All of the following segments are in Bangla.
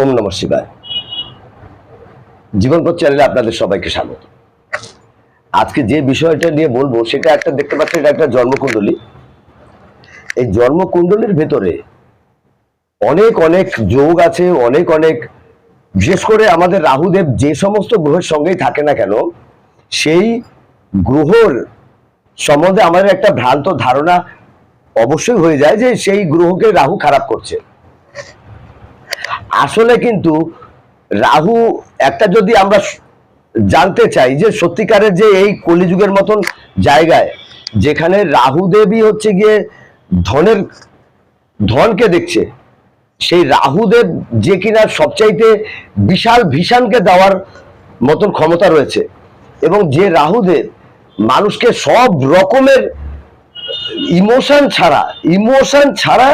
ওম নম শিবায়। জীবনপথ চ্যানেলে আপনাদের সবাইকে স্বাগত। আজকে যে বিষয়টা নিয়ে বলব, সেটা একটা দেখতে পাচ্ছেন, এটা একটা জন্মকুণ্ডলী। এই জন্মকুণ্ডলীর ভেতরে অনেক অনেক যোগ আছে, অনেক অনেক, বিশেষ করে আমাদের রাহুদেব যে সমস্ত গ্রহের সঙ্গেই থাকে না কেন, সেই গ্রহর সম্বন্ধে আমাদের একটা ভ্রান্ত ধারণা অবশ্যই হয়ে যায় যে সেই গ্রহকে রাহু খারাপ করছে। আসলে কিন্তু রাহু একটা যদি আমরা জানতে চাই যে সত্যিকারের যে এই কলিযুগের মতন জায়গায় যেখানে রাহু দেবী হচ্ছে গিয়ে ধনের, ধনকে দেখছে, সেই রাহুদেব যে কিনা সবচাইতে বিশাল ভীষণকে দেওয়ার মতন ক্ষমতা রয়েছে এবং যে রাহুদেব মানুষকে সব রকমের ইমোশন ছাড়া ইমোশন ছাড়া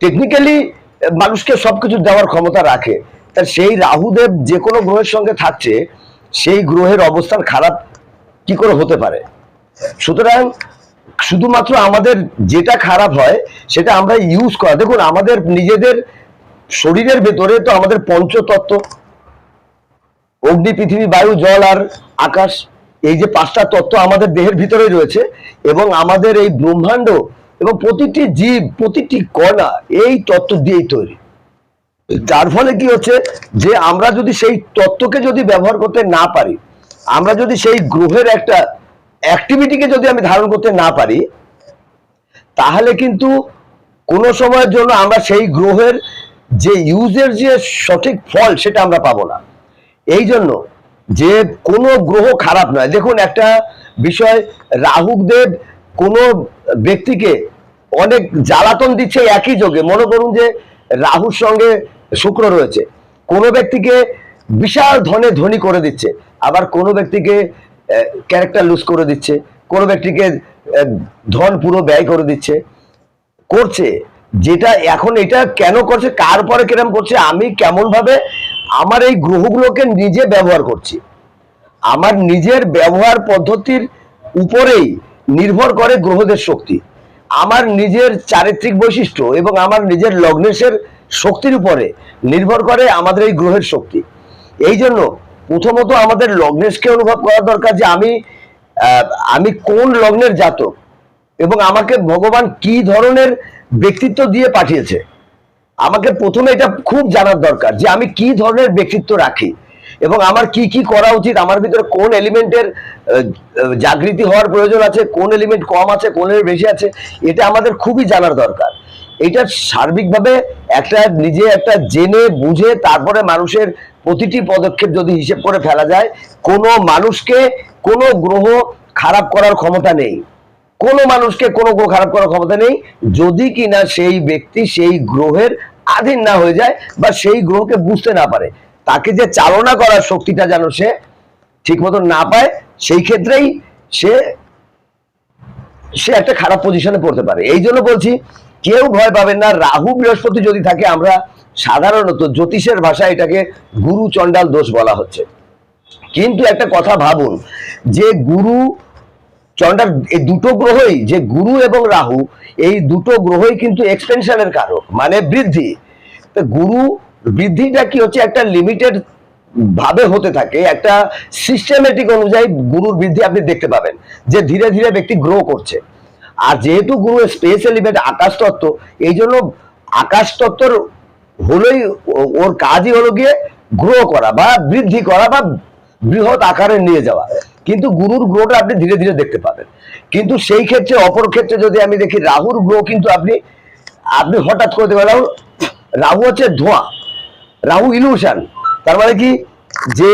টেকনিক্যালি মানুষকে সবকিছু দেওয়ার ক্ষমতা রাখে। তার সেই রাহুদেব যে কোনো গ্রহের সঙ্গে থাকছে, সেই গ্রহের অবস্থান খারাপ কি করে হতে পারে? সুতরাং শুধুমাত্র আমাদের যেটা খারাপ হয়, সেটা আমরা ইউজ করা। দেখুন, আমাদের নিজেদের শরীরের ভেতরে তো আমাদের পঞ্চতত্ত্ব। অগ্নি, পৃথিবী, বায়ু, জল আর আকাশ, এই যে পাঁচটা তত্ত্ব আমাদের দেহের ভিতরেই রয়েছে এবং আমাদের এই ব্রহ্মাণ্ড এবং প্রতিটি জীব, প্রতিটি কণা এই তত্ত্ব দিয়েই তৈরি। যার ফলে কি হচ্ছে যে আমরা যদি সেই তত্ত্বকে যদি ব্যবহার করতে না পারি, আমরা যদি সেই গ্রহের একটা অ্যাক্টিভিটিকে যদি আমি ধারণ করতে না পারি, তাহলে কিন্তু কোনো সময়ের জন্য আমরা সেই গ্রহের যে ইউজের যে সঠিক ফল সেটা আমরা পাবো না। এই জন্য যে কোনো গ্রহ খারাপ নয়। দেখুন একটা বিষয় রাহুদেব কোনো ব্যক্তিকে অনেক জ্বালাতন দিচ্ছে একই যোগে। মনে করুন যে রাহুর সঙ্গে শুক্র রয়েছে। কোনো ব্যক্তিকে বিশাল ধনে ধনী করে দিচ্ছে, আবার কোনো ব্যক্তিকে ক্যারেক্টার লুজ করে দিচ্ছে, কোনো ব্যক্তিকে ধন পুরো ব্যয় করে দিচ্ছে। করছে, যেটা এখন এটা কেন করছে, কার পরে কিরম করছে, আমি কেমন ভাবে আমার এই গ্রহগুলোকে নিজে ব্যবহার করছি। আমার নিজের ব্যবহার পদ্ধতির উপরেই নির্ভর করে গ্রহদের শক্তি। আমার নিজের চারিত্রিক বৈশিষ্ট্য এবং আমার নিজের লগ্নেশের শক্তির উপরে নির্ভর করে আমাদের এই গ্রহের শক্তি। এই জন্য প্রথমত আমাদের লগ্নেশকে অনুভব করা দরকার যে আমি আমি কোন লগ্নের জাতক এবং আমাকে ভগবান কি ধরনের ব্যক্তিত্ব দিয়ে পাঠিয়েছে। আমাকে প্রথমে এটা খুব জানার দরকার যে আমি কি ধরনের ব্যক্তিত্ব রাখি। এবং আমার কি কি করা উচিত, আমার ভিতরে কোন এলিমেন্টের জাগৃতি হওয়ার প্রয়োজন আছে, কোন এলিমেন্ট কম আছে, কোন এলিমেন্ট বেশি আছে, এটা আমাদের খুবই জানার দরকার। এটা সার্বিকভাবে একটা নিজে একটা জেনে বুঝে তারপরে মানুষের প্রতিটি পদক্ষেপ যদি হিসেব করে ফেলা যায়, কোনো মানুষকে কোনো গ্রহ খারাপ করার ক্ষমতা নেই। কোনো মানুষকে কোনো গ্রহ খারাপ করার ক্ষমতা নেই, যদি কিনা সেই ব্যক্তি সেই গ্রহের আধীন না হয়ে যায় বা সেই গ্রহকে বুঝতে না পারে। তাকে যে চালনা করার শক্তিটা যেন সে ঠিক মতো না পায়, সেই ক্ষেত্রেই সে সে একটা খারাপ পজিশনে পড়তে পারে। এই জন্য বলছি, কেউ ভয় পাবেন না। রাহু, বৃহস্পতি যদি থাকে, আমরা সাধারণত জ্যোতিষের ভাষায় এটাকে গুরু চণ্ডাল দোষ বলা হচ্ছে। কিন্তু একটা কথা ভাবুন, যে গুরু চন্ডার এই দুটো গ্রহই, যে গুরু এবং রাহু, এই দুটো গ্রহই কিন্তু এক্সপেনশনের কারক মানে বৃদ্ধি। তো গুরু বৃদ্ধিটা কি হচ্ছে? একটা লিমিটেড ভাবে হতে থাকে, একটা সিস্টেমেটিক অনুযায়ী গুরুর বৃদ্ধি আপনি দেখতে পাবেন, যে ধীরে ধীরে ব্যক্তি গ্রো করছে। আর যেহেতু গুরু স্পেস এলিমেন্ট আকাশ তত্ত্ব, এই জন্য আকাশ তত্ত্বর হলোই ওর কাজই হলো গিয়ে গ্রো করা বা বৃদ্ধি করা বা বৃহৎ আকারে নিয়ে যাওয়া। কিন্তু গুরুর গ্রোটা আপনি ধীরে ধীরে দেখতে পাবেন। কিন্তু সেই ক্ষেত্রে, অপর ক্ষেত্রে যদি আমি দেখি রাহুর গ্রো কিন্তু আপনি আপনি হঠাৎ করে দেখবেন রাহু রাহু হচ্ছে ধোঁয়া। রাহু ইলুশন তার মানে কি? যে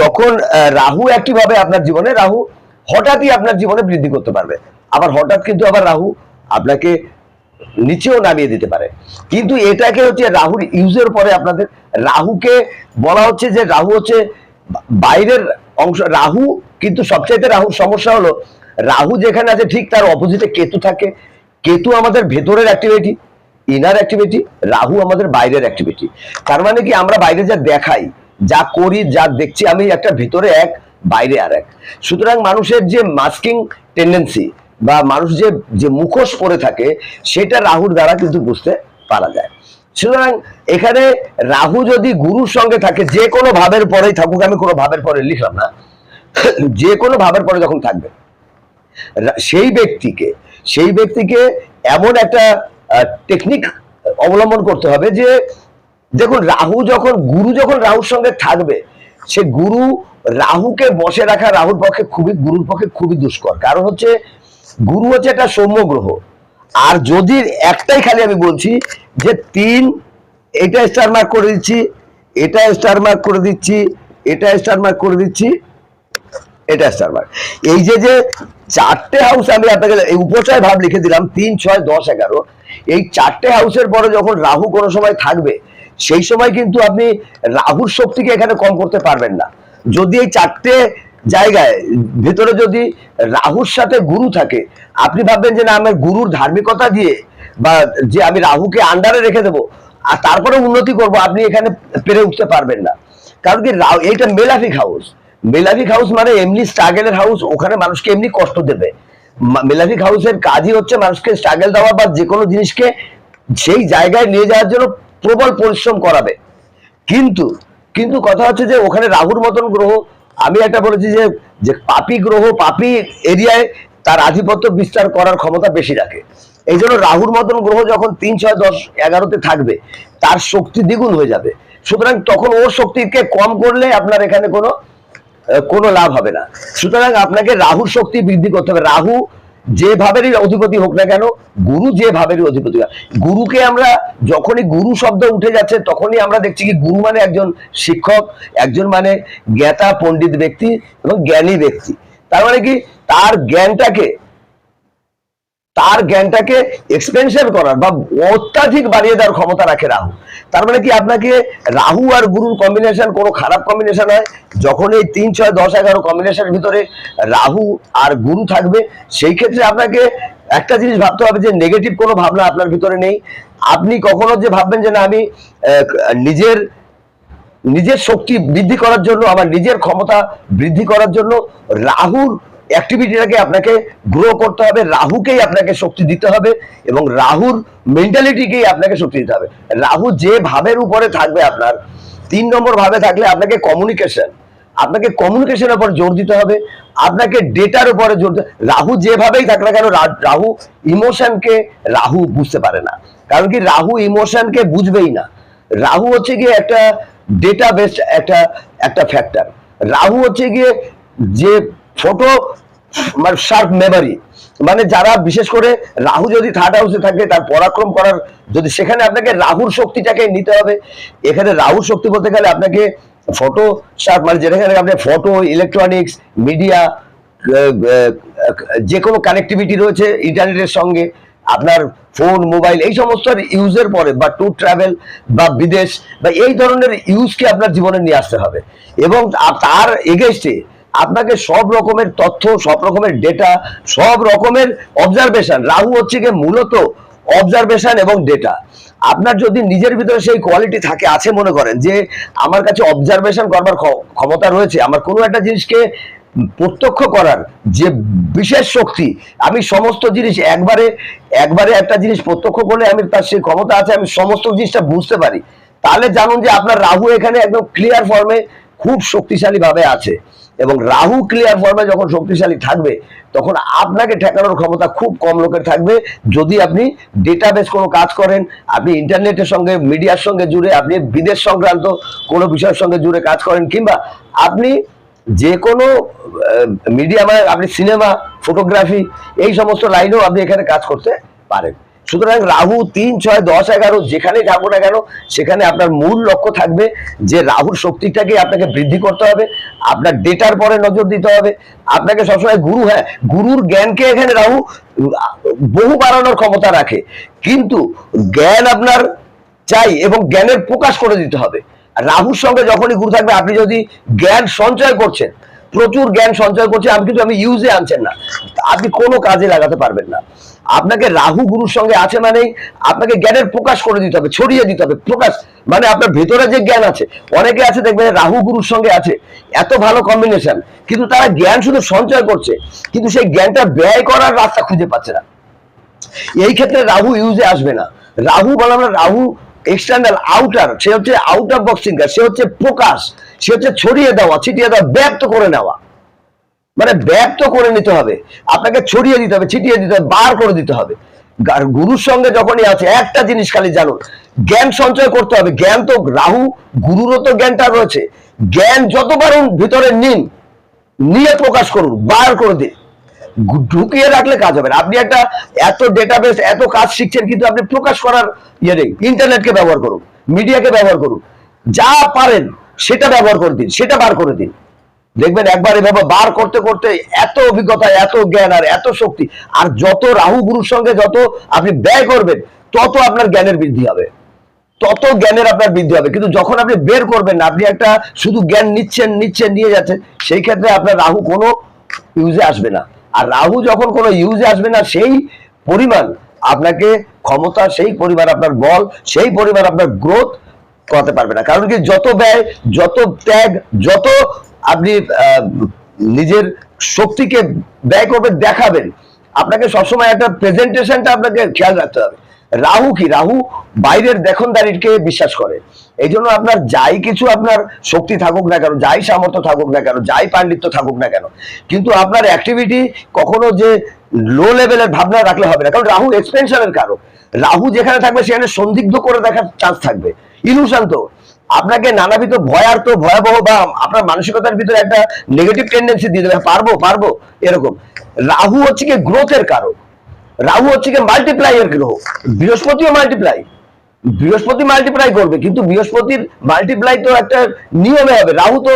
যখন রাহু হবে আপনার জীবনে, রাহু হঠাৎই আপনার জীবনে বৃদ্ধি করতে পারবে। আবার হঠাৎ কিন্তু আবার রাহু আপনাকে নিচেও নামিয়ে দিতে পারে। কিন্তু এটাকে হচ্ছে রাহুর ইউজের পরে আপনাদের, রাহুকে বলা হচ্ছে যে রাহু হচ্ছে বাইরের অংশ, রাহু কিন্তু সবচাইতে রাহুর সমস্যা হলো, রাহু যেখানে আছে ঠিক তার অপোজিটে কেতু থাকে। কেতু আমাদের ভেতরের অ্যাক্টিভিটি ইনার অ্যাক্টিভিটি রাহু আমাদের বাইরের অ্যাক্টিভিটি তার মানে কি আমরা বাইরে যা দেখাই, যা করি, যা দেখছি, আমি একটা ভিতরে এক, বাইরে আর এক। সুতরাং মানুষের যে মাস্কিং টেন্ডেন্সি বা মানুষ যে যে মুখোশ পরে থাকে, সেটা রাহুর দ্বারা কিন্তু বুঝতে পারা যায়। সুতরাং এখানে রাহু যদি গুরুর সঙ্গে থাকে, যে কোনো ভাবের পরেই থাকুক, আমি কোনো ভাবের পরে লিখলাম না। যে কোনো ভাবের পরে যখন থাকবে সেই ব্যক্তিকে সেই ব্যক্তিকে এমন একটা টেকনিক অবলম্বন করতে হবে যে দেখুন, রাহু যখন, গুরু যখন রাহুর সঙ্গে থাকবে, সে গুরু রাহুকে বসে রাখা রাহুর পক্ষে খুবই, গুরুর পক্ষে খুবই দুষ্কর। কারণ হচ্ছে, গুরু হচ্ছে একটা সৌম্য গ্রহ। আর যদি একটাই খালি আমি বলছি যে তিন, এটা স্টার মার্ক করে দিচ্ছি, এটা স্টার মার্ক করে দিচ্ছি, এটা স্টার মার্ক করে দিচ্ছি, এটা স্টার মার্ক এই যে যে চারটে হাউস আমি আপনাকে, এই উপচয় ভাব লিখে দিলাম, তিন, ছয়, দশ, এগারো এই চারটে হাউসের পরে যখন রাহু কোনো সময় থাকবে, সেই সময় কিন্তু আপনি রাহুর শক্তিকে এখানে কম করতে পারবেন না। যদি এই চারটে জায়গায় ভেতরে যদি রাহুর সাথে গুরু থাকে, আপনি ভাববেন যে না আমার গুরুর ধার্মিকতা দিয়ে বা যে আমি রাহুকে আন্ডারে রেখে দেবো, আর তারপরে উন্নতি করব, আপনি এখানে পেরে উঠতে পারবেন না। কারণ কি এইটা মেলাফিক হাউস মেলাফিক হাউস মানে এমনি স্ট্রাগেলের হাউস ওখানে মানুষকে এমনি কষ্ট দেবে। মেলাফিক হাউসের কাজই হচ্ছে মানুষকে স্ট্রাগল দেওয়া বা যে কোনো জিনিসকে সেই জায়গায় নিয়ে যাওয়ার জন্য প্রবল পরিশ্রম করাবে। কিন্তু কিন্তু কথা হচ্ছে যে ওখানে রাহুর মতন গ্রহ, আমি একটা বলেছি যে যে পাপি গ্রহ, পাপি এরিয়ায় তার আধিপত্য বিস্তার করার ক্ষমতা বেশি রাখে। এই জন্য রাহুর মতন গ্রহ যখন তিন, ছয়, দশ, এগারোতে থাকবে, তার শক্তি দ্বিগুণ হয়ে যাবে। সুতরাং তখন ওর শক্তিকে কম করলে আপনার এখানে কোনো কোনো লাভ হবে না। সুতরাং আপনাকে রাহুর শক্তি বৃদ্ধি করতে হবে। রাহু যেভাবেরই অধিপতি হোক না কেন, গুরু যেভাবেরই অধিপতি। গুরুকে আমরা যখনই গুরু শব্দ উঠে যাচ্ছে, তখনই আমরা দেখছি কি গুরু মানে একজন শিক্ষক, একজন মানে জ্ঞাতা পণ্ডিত ব্যক্তি এবং জ্ঞানী ব্যক্তি। তার মানে কি? তার জ্ঞানটাকে তার জ্ঞানটাকে এক্সপেনশন করার বা অত্যাধিক বাড়িয়ে দেওয়ার ক্ষমতা রাখে রাহু। তার মানে কি আপনাকে রাহু আর গুরুর কম্বিনেশন কোনো খারাপ কম্বিনেশন হয় যখন এই তিন, ছয়, দশ, এগারো কম্বিনেশনের ভিতরে রাহু আর গুরু থাকবে, সেই ক্ষেত্রে আপনাকে একটা জিনিস ভাবতে হবে যে নেগেটিভ কোনো ভাবনা আপনার ভিতরে নেই। আপনি কখনো যে ভাববেন যে না, আমি নিজের নিজের শক্তি বৃদ্ধি করার জন্য, আমার নিজের ক্ষমতা বৃদ্ধি করার জন্য রাহুর অ্যাক্টিভিটিটাকে আপনাকে গ্রো করতে হবে, রাহুকেই আপনাকে শক্তি দিতে হবে এবং রাহুর মেন্টালিটিকেই আপনাকে শক্তি দিতে হবে। রাহু যে ভাবের উপরে থাকবে আপনার, তিন নম্বর ভাবে থাকলে আপনাকে কমিউনিকেশন আপনাকে কমিউনিকেশনের উপর জোর দিতে হবে, আপনাকে ডেটার উপরে জোর রাহু যেভাবেই থাক না কেন রাহু ইমোশনকে রাহু বুঝতে পারে না। কারণ কি, রাহু ইমোশনকে বুঝবেই না। রাহু হচ্ছে গিয়ে একটা ডেটা বেসড একটা একটা ফ্যাক্টর রাহু হচ্ছে গিয়ে যে ফটো মানে শার্প মেমারি মানে যারা বিশেষ করে রাহু যদি থার্ড হাউসে থাকে, তার পরাক্রম করার যদি সেখানে আপনাকে রাহুর শক্তিটাকে নিতে হবে, এখানে রাহুর শক্তি বলতে গেলে আপনাকে ফটো শার্প মানে যেখানে আপনি ফটো ইলেকট্রনিক্স মিডিয়া যে কোনো কানেক্টিভিটি রয়েছে ইন্টারনেটের সঙ্গে, আপনার ফোন মোবাইল এই সমস্ত ইউজের পরে, বা ট্যুর ট্রাভেল বা বিদেশ, বা এই ধরনের ইউজকে আপনার জীবনে নিয়ে আসতে হবে। এবং তার এগেস্টে আপনাকে সব রকমের তথ্য, সব রকমের ডেটা সব রকমের অবজারভেশন রাহু হচ্ছে গিয়ে মূলত অবজারভেশন এবং ডেটা আপনার যদি নিজের ভিতরে সেই কোয়ালিটি থাকে, আছে মনে করেন যে আমার কাছে অবজারভেশন করবার ক্ষ- ক্ষমতা রয়েছে, আমার কোনো একটা জিনিসকে প্রত্যক্ষ করার যে বিশেষ শক্তি, আমি সমস্ত জিনিস একবারে একবারে একটা জিনিস প্রত্যক্ষ করলে আমি তার সেই ক্ষমতা আছে, আমি সমস্ত জিনিসটা বুঝতে পারি। তাহলে জানুন যে আপনার রাহু এখানে একদম ক্লিয়ার ফর্মে খুব শক্তিশালী ভাবে আছে। এবং রাহু ক্লিয়ার ফর্মে যখন শক্তিশালী থাকবে, তখন আপনাকে ঠেকানোর ক্ষমতা খুব কম লোকের থাকবে। যদি আপনি ডেটাবেস কোনো কাজ করেন, আপনি ইন্টারনেটের সঙ্গে মিডিয়ার সঙ্গে জুড়ে, আপনি বিদেশ সংক্রান্ত কোনো বিষয়ের সঙ্গে জুড়ে কাজ করেন, কিংবা আপনি যে কোনো মিডিয়া মানে আপনি সিনেমা ফটোগ্রাফি এই সমস্ত লাইনেও আপনি এখানে কাজ করতে পারেন। সুতরাং রাহু তিন, ছয়, দশ, এগারো, যেখানে যাব না কেন, সেখানে আপনার মূল লক্ষ্য থাকবে যে রাহুর শক্তিটাকে আপনাকে বৃদ্ধি করতে হবে, আপনার ডেটার পরে নজর দিতে হবে। আপনাকে সবসময় গুরু হ্যাঁ গুরুর জ্ঞানকে এখানে রাহু, বহু বাড়ানোর ক্ষমতা রাখে। কিন্তু জ্ঞান আপনার চাই এবং জ্ঞানের প্রকাশ করে দিতে হবে। রাহুর সঙ্গে যখনই গুরু থাকবে, আপনি যদি জ্ঞান সঞ্চয় করছেন প্রচুর জ্ঞান সঞ্চয় করছেন আপনি কিন্তু আপনি ইউজে আনছেন না। আপনি কোনো কাজে লাগাতে পারবেন না। আপনাকে রাহু গুরুর সঙ্গে আছে মানেই আপনাকে জ্ঞানের প্রকাশ করে দিতে হবে, ছড়িয়ে দিতে হবে, প্রকাশ মানে আপনার ভেতরে যে জ্ঞান আছে, অনেকে আছে দেখবেন রাহু গুরুর সঙ্গে আছে, এত ভালো কম্বিনেশন কিন্তু তারা জ্ঞান শুধু সঞ্চয় করছে, কিন্তু সেই জ্ঞানটা ব্যয় করার রাস্তা খুঁজে পাচ্ছে না। এই ক্ষেত্রে রাহু ইউজে আসবে না। রাহু বললাম না রাহু এক্সটার্নাল আউটার সে হচ্ছে আউট অফ বক্স সে হচ্ছে প্রকাশ। সে হচ্ছে ছড়িয়ে দেওয়া, ছিটিয়ে দেওয়া, ব্যক্ত করে নেওয়া। মানে ব্যক্ত করে নিতে হবে। আপনাকে ছড়িয়ে দিতে হবে, ছিটিয়ে দিতে হবে, বার করে দিতে হবে। গুরুর সঙ্গে যখনই আছে, একটা জিনিস খালি জানুন জ্ঞান সঞ্চয় করতে হবে। জ্ঞান তো রাহু, গুরুরও তো জ্ঞানটা রয়েছে। জ্ঞান যত পারুন ভিতরে নিন, নিয়ে প্রকাশ করুন, বার করে দিন। ঢুকিয়ে রাখলে কাজ হবে আপনি একটা এত ডেটাবেস এত কাজ শিখছেন, কিন্তু আপনি প্রকাশ করার ইয়ে নেই। ইন্টারনেটকে ব্যবহার করুন মিডিয়াকে ব্যবহার করুন। যা পারেন সেটা ব্যবহার করে দিন, সেটা বার করে দিন। দেখবেন একবার এভাবে বার করতে করতে এত অভিজ্ঞতা, এত জ্ঞান আর এত শক্তি, আর যত রাহু গুরুর সঙ্গে যত আপনি ব্যয় করবেন, তত আপনার জ্ঞানের বৃদ্ধি হবে। তত জ্ঞানের আপনার বৃদ্ধি হবে। কিন্তু যখন আপনি বের করবেন না, আপনি একটা শুধু জ্ঞান নিচ্ছেন নিচ্ছেন, নিয়ে যাচ্ছেন, সেই ক্ষেত্রে আপনার রাহু কোনো ইউজে আসবে না। আর রাহু যখন কোনো ইউজে আসবে না, সেই পরিমাণ আপনাকে ক্ষমতা, সেই পরিমাণ আপনার বল, সেই পরিমাণ আপনার গ্রোথ করাতে পারবে না। কারণ কি, যত ব্যয়, যত ত্যাগ, যত আপনি নিজের শক্তিকে ব্যয় করবেন, দেখাবেন, আপনাকে সবসময় একটা প্রেজেন্টেশনটা আপনাকে খেয়াল রাখতে হবে। রাহু কি? রাহু বাইরের দেখনদারিকে বিশ্বাস করে। এই জন্য আপনার যাই কিছু আপনার শক্তি থাকুক না কেন, যাই সামর্থ্য থাকুক না কেন, যাই পাণ্ডিত্য থাকুক না কেন, কিন্তু আপনার অ্যাক্টিভিটি কখনো যে লো লেভেলের ভাবনা রাখলে হবে না। কারণ রাহু এক্সপেনশনের কারণ রাহু যেখানে থাকবে, সেখানে সন্দিগ্ধ করে দেখার চান্স থাকবে। ইলুশন তো আপনাকে নানাবিধ ভয়ার্থ ভয়াবহ বা আপনার মানসিকতার ভিতরে একটা নেগেটিভ টেন্ডেন্সি দিয়ে দেবে। পারব পারব, এরকম। রাহু হচ্ছে কি গ্রোথের কারণ রাহু হচ্ছে কি মাল্টিপ্লাই এর গ্রহ। বৃহস্পতিও মাল্টিপ্লাই বৃহস্পতি মাল্টিপ্লাই করবে, কিন্তু বৃহস্পতির মাল্টিপ্লাই তো একটা নিয়মে হবে। রাহু তো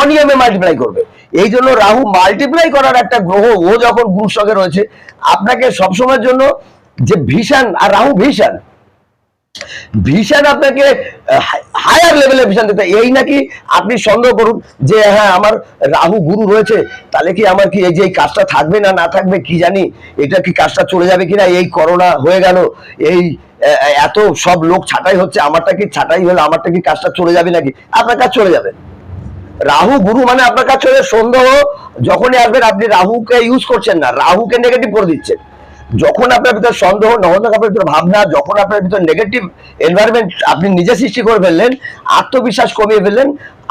অনিয়মে মাল্টিপ্লাই করবে। এই জন্য রাহু মাল্টিপ্লাই করার একটা গ্রহ, ও যখন গুরুর সঙ্গে রয়েছে, আপনাকে সবসময়ের জন্য যে ভীষণ, আর রাহু ভীষণ। ভিশন আপনাকে হায়ার লেভেলের ভিশন দিতে এই নাকি আপনি সন্দেহ করুন যে হ্যাঁ আমার রাহু গুরু রয়েছে, তাহলে কি আমার কি এই যে কাজটা থাকবে না না থাকবে, কি জানি, এটা কি কাজটা চলে যাবে কিনা, এই করোনা হয়ে গেল, এই এত সব লোক ছাঁটাই হচ্ছে, আমারটা কি ছাটাই হলো, আমারটা কি কাজটা চলে যাবে নাকি? আপনার কাজ চলে যাবে। রাহু গুরু মানে আপনার কাছে সন্দেহ, যখনই আসবেন, আপনি রাহুকে ইউজ করছেন না, রাহুকে নেগেটিভ করে দিচ্ছেন। যখন আপনার ভিতরে সন্দেহ যখন আপনার ভিতরে ভাবনা, যখন আপনার ভিতরে নেগেটিভ এনভায়রনমেন্ট আপনি নিজে সৃষ্টি করে ফেললেন, আত্মবিশ্বাস কমিয়ে ফেললেন,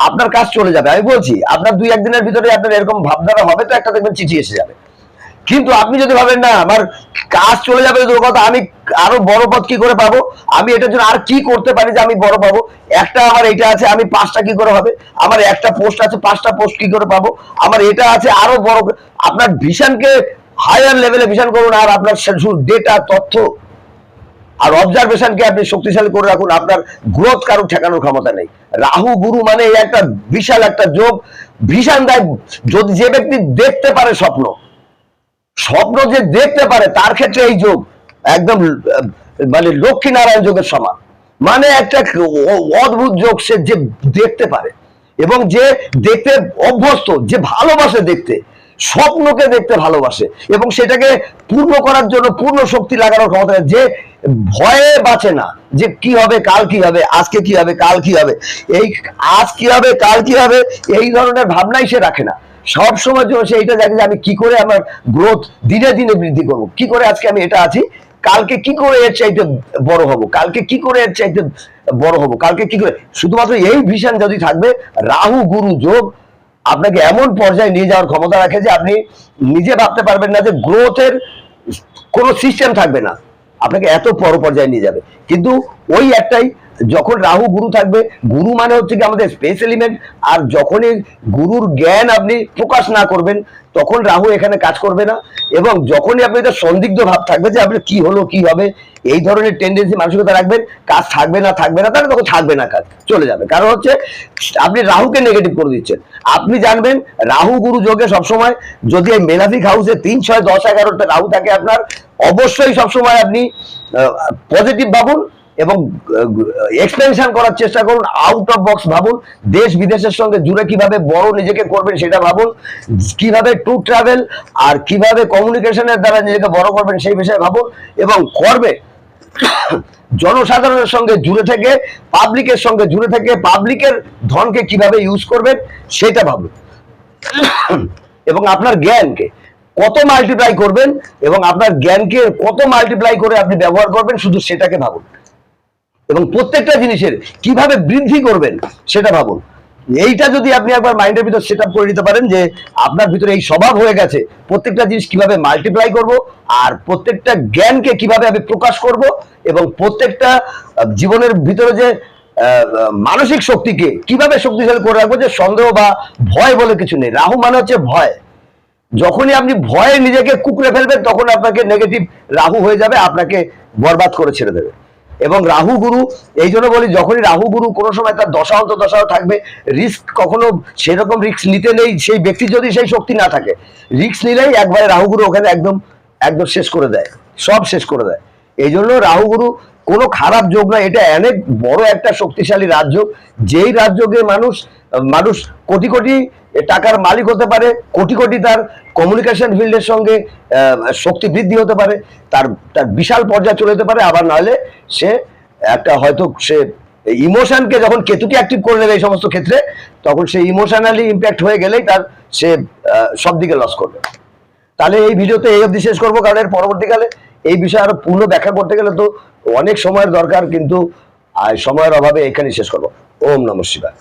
আপনার কাজ চলে যাবে। আমি বলছি, আপনার দুই একদিনের ভিতরে আপনার এরকম ভাবনাটা হবে তো একটা দেখবেন চিঠি এসে যাবে। কিন্তু আপনি যদি ভাবেন, না, আমার কাজ চলে যাবে কথা আমি আরও বড় পথ কি করে পাবো? আমি এটার জন্য আর কি করতে পারি যে আমি বড় পাবো? একটা আমার এটা আছে, আমি পাঁচটা কি করে হবে? আমার একটা পোস্ট আছে, পাঁচটা পোস্ট কি করে পাবো? আমার এটা আছে, আরও বড় আপনার ভিশনকে হায়ার লেভেলে ভিশন করুন, আর আপনার ডেটা তথ্য আর অবজারভেশনকে আপনি শক্তিশালী করে রাখুন, আপনার গ্রোথ কারও ঠেকানোর ক্ষমতা নেই। রাহু গুরু মানে একটা বিশাল একটা যোগ, ভীষণ দেয়, যদি যে ব্যক্তি দেখতে পারে স্বপ্ন স্বপ্ন যে দেখতে পারে, তার ক্ষেত্রে এই যোগ একদম মানে লক্ষ্মী নারায়ণ যোগের সমান। মানে একটা অদ্ভুত যোগ সে যে দেখতে পারে, এবং যে দেখতে অভ্যস্ত, যে ভালোবাসে দেখতে স্বপ্নকে দেখতে ভালোবাসে এবং সেটাকে পূর্ণ করার জন্য পূর্ণ শক্তি লাগানোর ক্ষমতা যে ভয়ে বাঁচে না, যে কি হবে, কাল কি হবে, আজকে কি হবে, কাল কি হবে, এই আজ কি হবে, কাল কি হবে, এই ধরনের ভাবনাই সে রাখে না। সব সময় জন্য সে এইটা দেখে যে আমি কি করে আমার গ্রোথ দিনে দিনে বৃদ্ধি করব, কি করে আজকে আমি এটা আছি, কালকে কি করে এর চাইতে বড় হব, কালকে কি করে এর চাইতে বড় হব, কালকে কি করে, শুধুমাত্র এই ভিশন যদি থাকবে, রাহু, গুরু, যোগ আপনাকে এমন পর্যায়ে নিয়ে যাওয়ার ক্ষমতা রাখে যে আপনি নিজে ভাবতে পারবেন না যে গ্রোথের কোনো সিস্টেম থাকবে না। আপনাকে এত বড় পর্যায়ে নিয়ে যাবে। কিন্তু ওই একটাই যখন রাহু গুরু থাকবে, গুরু মানে হচ্ছে কি আমাদের স্পেস এলিমেন্ট আর যখনই গুরুর জ্ঞান আপনি প্রকাশ না করবেন, তখন রাহু এখানে কাজ করবে না। এবং যখনই আপনি এটা সন্দিগ্ধ ভাব থাকবে যে আপনি কি হলো, কি হবে, এই ধরনের টেন্ডেন্সি মানসিকতা রাখবেন, কাজ থাকবে না থাকবে না, তাহলে তখন থাকবে না কাজ, চলে যাবে। কারণ হচ্ছে, আপনি রাহুকে নেগেটিভ করে দিচ্ছেন। আপনি জানবেন, রাহু গুরু যোগে সবসময় যদি এই মেলাফিক হাউসে তিন, ছয়, দশ, এগারোটা রাহু থাকে আপনার, অবশ্যই সবসময় আপনি পজিটিভ ভাবুন এবং এক্সপেনশন করার চেষ্টা করুন আউট অফ বক্স ভাবুন, দেশ বিদেশের সঙ্গে জুড়ে কীভাবে বড় নিজেকে করবেন সেটা ভাবুন, কীভাবে ট্যুর ট্রাভেল আর কীভাবে কমিউনিকেশনের দ্বারা নিজেকে বড় করবেন সেই বিষয়ে ভাবুন, এবং করবে, জনসাধারণের সঙ্গে জুড়ে থেকে পাবলিকের সঙ্গে জুড়ে থেকে পাবলিকের ধনকে কীভাবে ইউজ করবেন সেটা ভাবুন। এবং আপনার জ্ঞানকে কত মাল্টিপ্লাই করবেন, এবং আপনার জ্ঞানকে কত মাল্টিপ্লাই করে আপনি ব্যবহার করবেন, শুধু সেটাকে ভাবুন। এবং প্রত্যেকটা জিনিসের কীভাবে বৃদ্ধি করবেন সেটা ভাবুন। এইটা যদি আপনি একবার মাইন্ডের ভিতর সেট করে নিতে পারেন যে আপনার ভিতরে এই স্বভাব হয়ে গেছে, প্রত্যেকটা জিনিস কীভাবে মাল্টিপ্লাই করব আর প্রত্যেকটা জ্ঞানকে কীভাবে আমি প্রকাশ করব এবং প্রত্যেকটা জীবনের ভিতরে যে মানসিক শক্তিকে কীভাবে শক্তিশালী করে রাখব যে সন্দেহ বা ভয় বলে কিছু নেই। রাহু মানে হচ্ছে ভয়। যখনই আপনি ভয়ে নিজেকে কুকড়ে ফেলবেন, তখন আপনাকে নেগেটিভ রাহু হয়ে যাবে, আপনাকে বরবাদ করে ছেড়ে দেবে। এবং রাহু গুরু, এই জন্য বলি যখনই রাহু গুরু কোনো সময় তার দশা অন্ত দশাও থাকবে রিস্ক কখনো সেরকম রিস্ক নিতে নেই, সেই ব্যক্তি যদি সেই শক্তি না থাকে রিস্ক নিলেই একবারে রাহু গুরু ওখানে একদম একদম শেষ করে দেয়, সব শেষ করে দেয়। এই জন্য রাহু গুরু কোনো খারাপ যোগ না এটা অনেক বড় একটা শক্তিশালী রাজ্য। যেই রাজ্যকে মানুষ মানুষ কোটি কোটি টাকার মালিক হতে পারে, কোটি কোটি তার কমিউনিকেশন ফিল্ডের সঙ্গে শক্তি বৃদ্ধি হতে পারে, তার তার বিশাল পর্যায়ে চলে যেতে পারে, আবার নাহলে সে একটা হয়তো সে ইমোশনকে যখন কেতুকে অ্যাক্টিভ করে নেবে এই সমস্ত ক্ষেত্রে, তখন সে ইমোশনালি ইম্প্যাক্ট হয়ে গেলেই তার সে সব দিকে লস করবে। তাহলে এই ভিডিওতে এই অবধি শেষ করব, কারণ এর পরবর্তীকালে এই বিষয়ে আরও পূর্ণ ব্যাখ্যা করতে গেলে তো অনেক সময়ের দরকার কিন্তু সময়ের অভাবে এখানেই শেষ করব। ওম নম শিবায়।